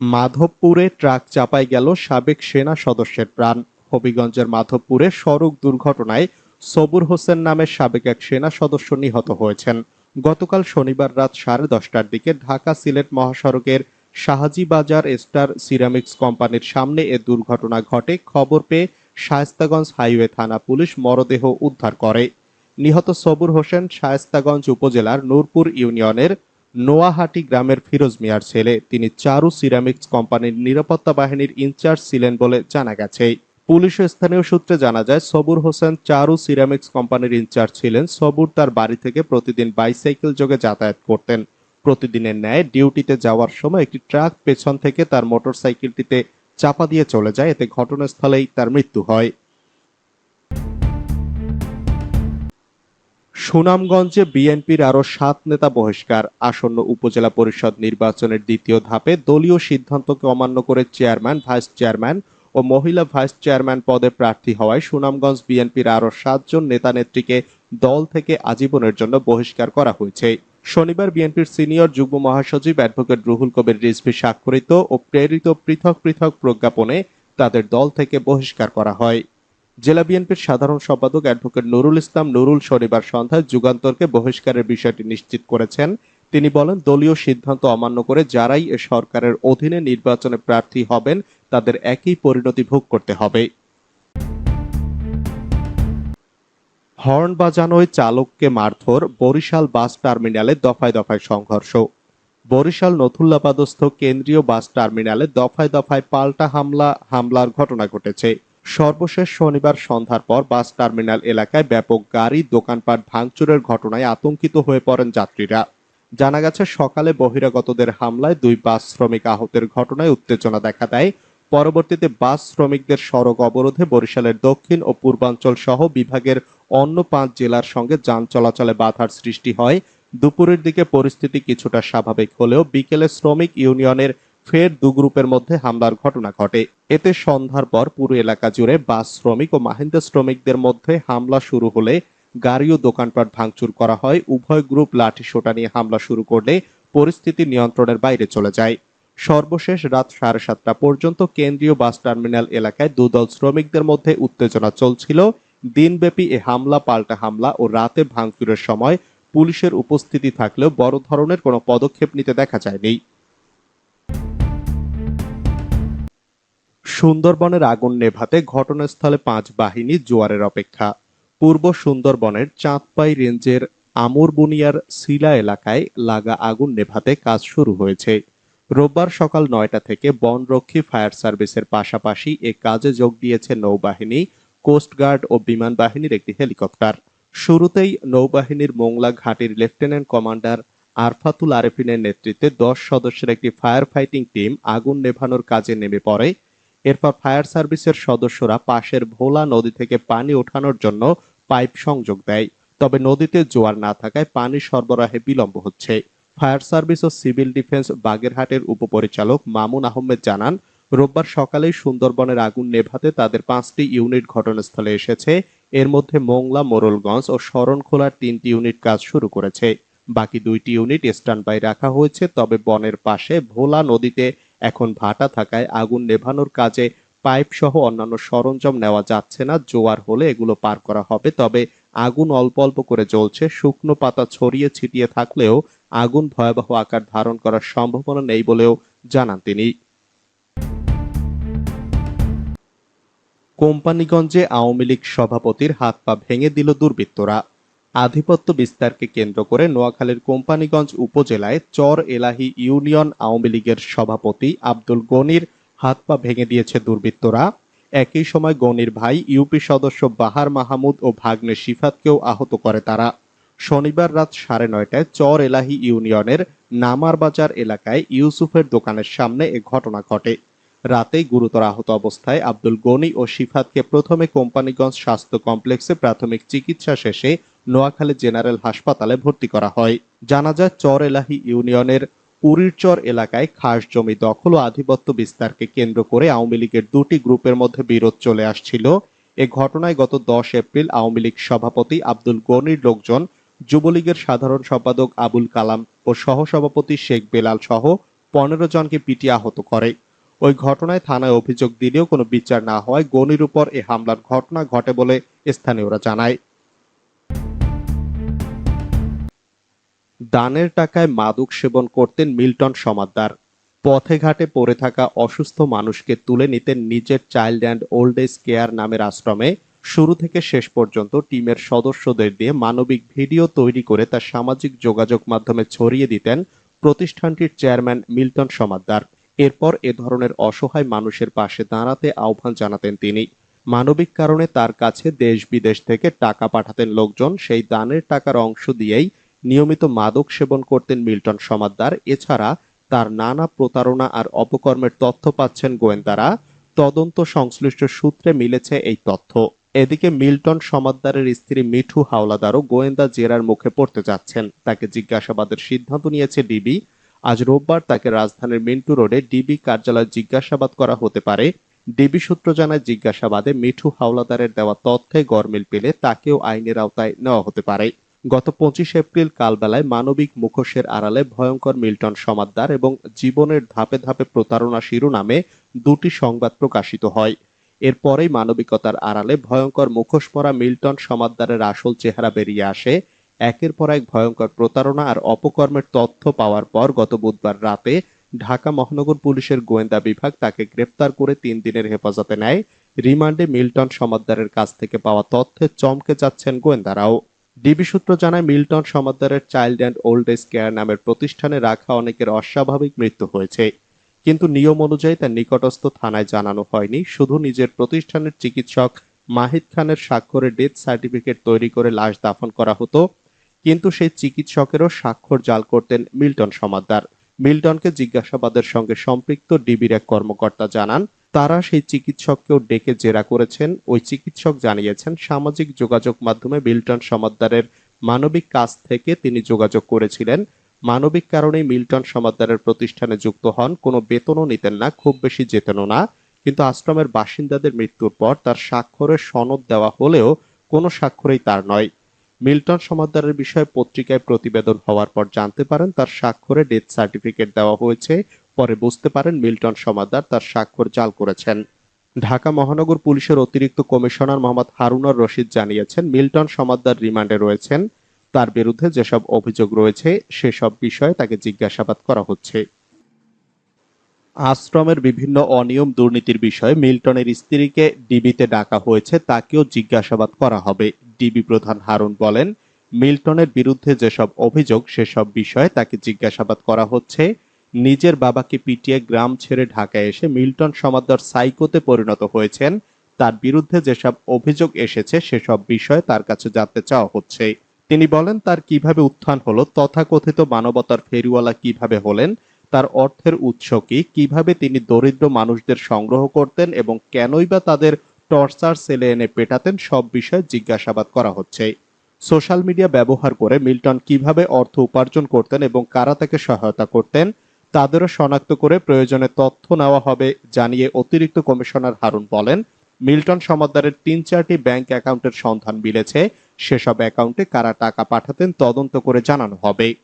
মাধবপুরে truck চাপায় গেল সাবেক সেনা সদস্যের প্রাণ। হবিগঞ্জের মাধবপুরে সড়ক দুর্ঘটনায় সবুর হোসেন নামের সাবেক এক সেনা সদস্য নিহত হয়েছেন। গতকাল শনিবার রাত সাড়ে দশটার দিকে ঢাকা সিলেট মহাসড়কের শাহাজি বাজার স্টার সিরামিক্স কোম্পানির সামনে এ দুর্ঘটনা ঘটে। খবর পেয়ে শায়েস্তাগঞ্জ হাইওয়ে থানা পুলিশ মরদেহ উদ্ধার করে। নিহত সবুর হোসেন শায়েস্তাগঞ্জ উপজেলার নূরপুর ইউনিয়নের নোয়াহাটি গ্রামের ফিরোজ মিয়ার ছেলে, তিনি চারু সিরামিক্স কোম্পানির নিরাপত্তা বাহিনীর ইনচার্জ ছিলেন বলে জানা গেছে। পুলিশ স্থানীয় সূত্রে জানা যায়, সবুর হোসেন চারু সিরামিক্স কোম্পানির ইনচার্জ ছিলেন। সবুর তার বাড়ি থেকে প্রতিদিন বাইসাইকেল যোগে যাতায়াত করতেন। প্রতিদিনের ন্যায় ডিউটিতে যাওয়ার সময় একটি ট্রাক পেছন থেকে তার মোটরসাইকেলটিতে চাপা দিয়ে চলে যায়। এতে ঘটনাস্থলেই তার মৃত্যু হয়। সুনামগঞ্জে বিএনপির আরও সাত নেতা বহিষ্কার। আসন্ন উপজেলা পরিষদ নির্বাচনের দ্বিতীয় ধাপে দলীয় সিদ্ধান্তকে অমান্য করে চেয়ারম্যান, ভাইস চেয়ারম্যান ও মহিলা ভাইস চেয়ারম্যান পদে প্রার্থী হওয়ায় সুনামগঞ্জ বিএনপির আরও সাতজন নেতা নেত্রীকে দল থেকে আজীবনের জন্য বহিষ্কার করা হয়েছে। শনিবার বিএনপির সিনিয়র যুগ্ম মহাসচিব অ্যাডভোকেট রুহুল কবির রিজভি স্বাক্ষরিত ও প্রেরিত পৃথক পৃথক প্রজ্ঞাপনে তাদের দল থেকে বহিষ্কার করা হয়। জেলা বিএনপির সাধারণ সম্পাদক অ্যাডভোকেট নুরুল ইসলাম নুরুল শনিবার সন্ধ্যায় যুগান্তরকে বহিষ্কারের বিষয়টি নিশ্চিত করেছেন। তিনি বলেন, দলীয় সিদ্ধান্ত অমান্য করে যারাই এ সরকারের অধীনে নির্বাচনে প্রার্থী হবেন, তাদের একই পরিণতি ভোগ করতে হবে। হর্ন বাজানোয় চালককে মারধর বরিশাল বাস টার্মিনালে দফায় দফায় সংঘর্ষ। বরিশাল নথুল্লাপাদস্থ কেন্দ্রীয় বাস টার্মিনালে দফায় দফায় পাল্টা হামলা, হামলার ঘটনা ঘটেছে। সর্বশেষ শনিবার সন্ধ্যার পর বাস টার্মিনাল এলাকায় ব্যাপক গাড়ি, দোকানপাট ভাঙচুরের ঘটনায় আতঙ্কিত হয়ে পড়েন যাত্রীরা। জানা গেছে, সকালে বহিরাগতদের হামলায় দুই বাস শ্রমিক আহতের ঘটনায় উত্তেজনা দেখা দেয়। পরবর্তীতে বাস শ্রমিকদের সড়ক অবরোধে বরিশালের দক্ষিণ ও পূর্বাঞ্চল সহ বিভাগের অন্য পাঁচ জেলার সঙ্গে যান চলাচলে বাধার সৃষ্টি হয়। দুপুরের দিকে পরিস্থিতি কিছুটা স্বাভাবিক হলেও বিকেলে শ্রমিক ইউনিয়নের ফের দু গ্রুপের মধ্যে হামলার ঘটনা ঘটে। এতে সন্ধ্যার পর পুরো এলাকা জুড়ে বাস শ্রমিক ও মাহিন্দা শ্রমিকদের মধ্যে হামলা শুরু হলে গাড়ি ও দোকানপাট ভাঙচুর করা হয়। উভয় গ্রুপ লাঠি সোটা নিয়ে হামলা শুরু করলে পরিস্থিতি নিয়ন্ত্রণের বাইরে চলে যায়। সর্বশেষ রাত সাড়ে সাতটা পর্যন্ত কেন্দ্রীয় বাস টার্মিনাল এলাকায় দুদল শ্রমিকদের মধ্যে উত্তেজনা চলছিল। দিনব্যাপী এ হামলা, পাল্টা হামলা ও রাতে ভাঙচুরের সময় পুলিশের উপস্থিতি থাকলেও বড় ধরনের কোনো পদক্ষেপ নিতে দেখা যায়নি। সুন্দরবনের আগুন নেভাতে ঘটনাস্থলে পাঁচ বাহিনী জোয়ারের অপেক্ষা। পূর্ব সুন্দরবনের চাঁদপাই রেঞ্জের আমুরবুনিয়ার শিলা এলাকায় লাগা আগুন নেভাতে কাজ শুরু হয়েছে। রোববার সকাল নয়টা থেকে বনরক্ষী ফায়ার সার্ভিসের পাশাপাশি এ কাজে যোগ দিয়েছে নৌবাহিনী কোস্টগার্ড ও বিমান বাহিনীর একটি হেলিকপ্টার। শুরুতেই নৌবাহিনীর মোংলা ঘাটির লেফটেন্যান্ট কমান্ডার আরফাতুল আরেফিনের নেতৃত্বে দশ সদস্যের একটি ফায়ার ফাইটিং টিম আগুন নেভানোর কাজে নেমে পড়ে। এরপর ফায়ার সার্ভিসের সদস্যরা পাশের ভোলা নদী থেকে পানি ওঠানোর জন্য পাইপ সংযোগ দেয়। তবে নদীতে জোয়ার না থাকায় পানি সরবরাহে বিলম্ব হচ্ছে। ফায়ার সার্ভিস ও সিভিল ডিফেন্স বাগেরহাটের উপপরিচালক মামুন আহমেদ জানান, রোববার সকালেই সুন্দরবনের আগুন নেভাতে তাদের পাঁচটি ইউনিট ঘটনাস্থলে এসেছে। এর মধ্যে মোংলা, মোরলগঞ্জ ও শরণখোলার তিনটি ইউনিট কাজ শুরু করেছে। বাকি দুইটি ইউনিট স্ট্যান্ড বাই রাখা হয়েছে, তবে বনের পাশে ভোলা নদীতে এখন ভাটা থাকায় আগুন নেভানোর কাজে পাইপ সহ অন্যান্য সরঞ্জাম নেওয়া যাচ্ছে না, জোয়ার হলে এগুলো পার করা হবে। তবে আগুন অল্প অল্প করে জ্বলছে, শুকনো পাতা ছড়িয়ে ছিটিয়ে থাকলেও আগুন ভয়াবহ আকার ধারণ করার সম্ভাবনা নেই বলেও জানান তিনি। কোম্পানিগঞ্জে আওয়ামী লীগ সভাপতির হাত পা ভেঙে দিল দুর্বৃত্তরা। আধিপত্য বিস্তারকে কেন্দ্র করে নোয়াখালীর কোম্পানিগঞ্জ উপজেলায় চর এলাহি ইউনিয়ন আওয়ামী লীগের সভাপতি আব্দুল গনির হাত পা ভেঙে দিয়েছে দুর্বৃত্তরা। একই সময় গনির ভাই ইউপি সদস্য বাহার মাহমুদ ও ভাগ্নে সিফাতকেও আহত করে তারা। শনিবার রাত সাড়ে নয়টায় চর এলাহি ইউনিয়নের নামার বাজার এলাকায় ইউসুফের দোকানের সামনে এ ঘটনা ঘটে। রাতেই গুরুতর আহত অবস্থায় আব্দুল গনি ও শিফাতকে প্রথমে কোম্পানিগঞ্জ স্বাস্থ্য কমপ্লেক্সে প্রাথমিক চিকিৎসা শেষে নোয়াখালী জেনারেল হাসপাতালে ভর্তি করা হয়। জানা যায়, চর এলাহি ইউনিয়নের উরিরচর এলাকায় খাস জমি দখল ও আধিপত্য বিস্তারকে কেন্দ্র করে আওয়ামী লীগের দুটি গ্রুপের মধ্যে বিরোধ চলে আসছিল। এ ঘটনায় গত দশ এপ্রিল আওয়ামী লীগ সভাপতি আব্দুল গনির লোকজন, যুবলীগের সাধারণ সম্পাদক আবুল কালাম ও সহসভাপতি শেখ বেলাল সহ পনেরো জনকে পিটিয়ে আহত করে। ওই ঘটনায় থানায় অভিযোগ দিলেও কোনো বিচার না হওয়ায় গনির উপর এ হামলার ঘটনা ঘটে বলে স্থানীয়রা জানায়। দানের টাকায় মাদক সেবন করতেন মিল্টন সমাদ্দার। পথে ঘাটে পড়ে থাকা অসুস্থ মানুষকে তুলে নিতেন নিজের child and old age care নামের আশ্রমে। শুরু থেকে শেষ পর্যন্ত টিমের সদস্যদের দিয়ে মানবিক ভিডিও তৈরি করে তা সামাজিক যোগাযোগ মাধ্যমে ছড়িয়ে দিতেন প্রতিষ্ঠানটির চেয়ারম্যান মিল্টন সমাদ্দার। এরপর এ ধরনের অসহায় মানুষের পাশে দাঁড়াতে আহ্বান জানাতেন তিনি। মানবিক কারণে তার কাছে দেশ বিদেশ থেকে টাকা পাঠাতেন লোকজন, সেই দানের টাকার অংশ দিয়েই নিয়মিত মাদক সেবন করতেন মিল্টন সমাদ্দার। এছাড়া তার নানা প্রতারণা আর অপকর্মের তথ্য পাচ্ছেন গোয়েন্দারা। তদন্ত সংশ্লিষ্ট সূত্রে মিলেছে এই তথ্য। এদিকে মিল্টন সমাদ্দারের স্ত্রী মিঠু হাওলাদারও গোয়েন্দা জেরার মুখে পড়তে যাচ্ছেন। তাকে জিজ্ঞাসাবাদের সিদ্ধান্ত নিয়েছে ডিবি। আজ রোববার তাকে রাজধানীর মিন্টু রোডে ডিবি কার্যালয়ে জিজ্ঞাসাবাদ করা হতে পারে। ডিবি সূত্র জানায়, জিজ্ঞাসাবাদে মিঠু হাওলাদারের দেওয়া তথ্যে গরমিল পেলে তাকেও আইনের আওতায় নেওয়া হতে পারে। গত পঁচিশ এপ্রিল কালবেলায় মানবিক মুখোশের আড়ালে ভয়ঙ্কর মিল্টন সমাদ্দার এবং জীবনের ধাপে ধাপে প্রতারণা শিরোনামে দুটি সংবাদ প্রকাশিত হয়। এরপরেই মানবিকতার আড়ালে ভয়ঙ্কর মুখোশ পরা মিল্টন সমাদ্দারের আসল চেহারা বেরিয়ে আসে। একের পর এক ভয়ঙ্কর প্রতারণা আর অপকর্মের তথ্য পাওয়ার পর গত বুধবার রাতে ঢাকা মহানগর পুলিশের গোয়েন্দা বিভাগ তাকে গ্রেপ্তার করে তিন দিনের হেফাজতে নেয়। রিমান্ডে মিল্টন সমাদ্দারের কাছ থেকে পাওয়া তথ্যে চমকে যাচ্ছেন গোয়েন্দারাও। ডিবি সূত্র জানায়, Milton সমাদ্দারের child and old age care নামের প্রতিষ্ঠানে রাখা অনেকের অস্বাভাবিক মৃত্যু হয়েছে। কিন্তু নিয়ম অনুযায়ী তার নিকটস্থ থানায় জানানো হয়নি। শুধু নিজের প্রতিষ্ঠানের চিকিৎসক মাহিদ খানের স্বাক্ষরে ডেথ সার্টিফিকেট তৈরি করে লাশ দাফন করা হতো। কিন্তু সেই চিকিৎসকেরও স্বাক্ষর জাল করতেন মিল্টন সমাদ্দার। মিল্টনকে জিজ্ঞাসাবাদের সঙ্গে সম্পৃক্ত ডিবির এক কর্মকর্তা জানান, তারা সেই চিকিৎসককেও ডেকে জেরা করেছেন। ওই চিকিৎসক জানিয়েছেন, সামাজিক যোগাযোগ মাধ্যমে মিল্টন সমাদ্দারের মানবিক কাজ থেকে তিনি যোগাযোগ করেছিলেন। মানবিক কারণেই মিল্টন সমাদ্দারের প্রতিষ্ঠানে যুক্ত হন। কোনো বেতনও নিতেন না, খুব বেশি যেতেনও না। কিন্তু আশ্রমের বাসিন্দাদের মৃত্যুর পর তার স্বাক্ষরের সনদ দেওয়া হলেও কোনো স্বাক্ষরেই তার নয়। মিল্টন সমাদ্দারের বিষয়ে পত্রিকায় প্রতিবেদন হওয়ার পর জানতে পারেন, তার স্বাক্ষরে ডেথ সার্টিফিকেট দেওয়া হয়েছে। পরে বুঝতে পারেন মিল্টন সমাদ্দার তার স্বাক্ষর জাল করেছেন। ঢাকা মহানগর পুলিশের অতিরিক্ত কমিশনার মোহাম্মদ হারুনর রশিদ জানিয়েছেন, মিল্টন সমাদ্দার রিমান্ডে রয়েছেন। তার বিরুদ্ধে যেসব অভিযোগ রয়েছে, সেসব বিষয়ে তাকে জিজ্ঞাসাবাদ করা হচ্ছে। আশ্রমের বিভিন্ন অনিয়ম দুর্নীতির বিষয়ে মিল্টনের স্ত্রীকে ডিবিতে ডাকা হয়েছে, তাকেও জিজ্ঞাসাবাদ করা হবে। ডিবি প্রধান হারুন বলেন, মিল্টনের বিরুদ্ধে যেসব অভিযোগ, সেসব বিষয়ে তাকে জিজ্ঞাসাবাদ করা হচ্ছে। নিজের বাবাকে পিটিয়ে গ্রাম ছেড়ে ঢাকায় এসে মিল্টন সমাদ্দার সাইকোতে পরিণত হয়েছেন। তার বিরুদ্ধে যেসব অভিযোগ এসেছে, সেসব বিষয়ে তার কাছে জানতে চাওয়া হচ্ছে। তিনি বলেন, তার কীভাবে উত্থান হলো, তথাকথিত মানবতার ফেরিওয়ালা কীভাবে হলেন তার অর্থের উৎস কি? কীভাবে তিনি দরিদ্র মানুষদের সংগ্রহ করতেন এবং কেনই বা তাদের টর্চার সেলে এনে পেটাতেন? সব বিষয়ে জিজ্ঞাসাবাদ করা হচ্ছে। সোশ্যাল মিডিয়া ব্যবহার করে মিল্টন কীভাবে অর্থ উপার্জন করতেন এবং কারা তাকে সহায়তা করতেন, তাদেরও শনাক্ত করে প্রয়োজনে তথ্য নেওয়া হবে জানিয়ে অতিরিক্ত কমিশনার হারুন বলেন, মিল্টন সমাদ্দারের তিন চারটি ব্যাংক অ্যাকাউন্টের সন্ধান মিলেছে। সেসব অ্যাকাউন্টে কারা টাকা পাঠাতেন তদন্ত করে জানানো হবে।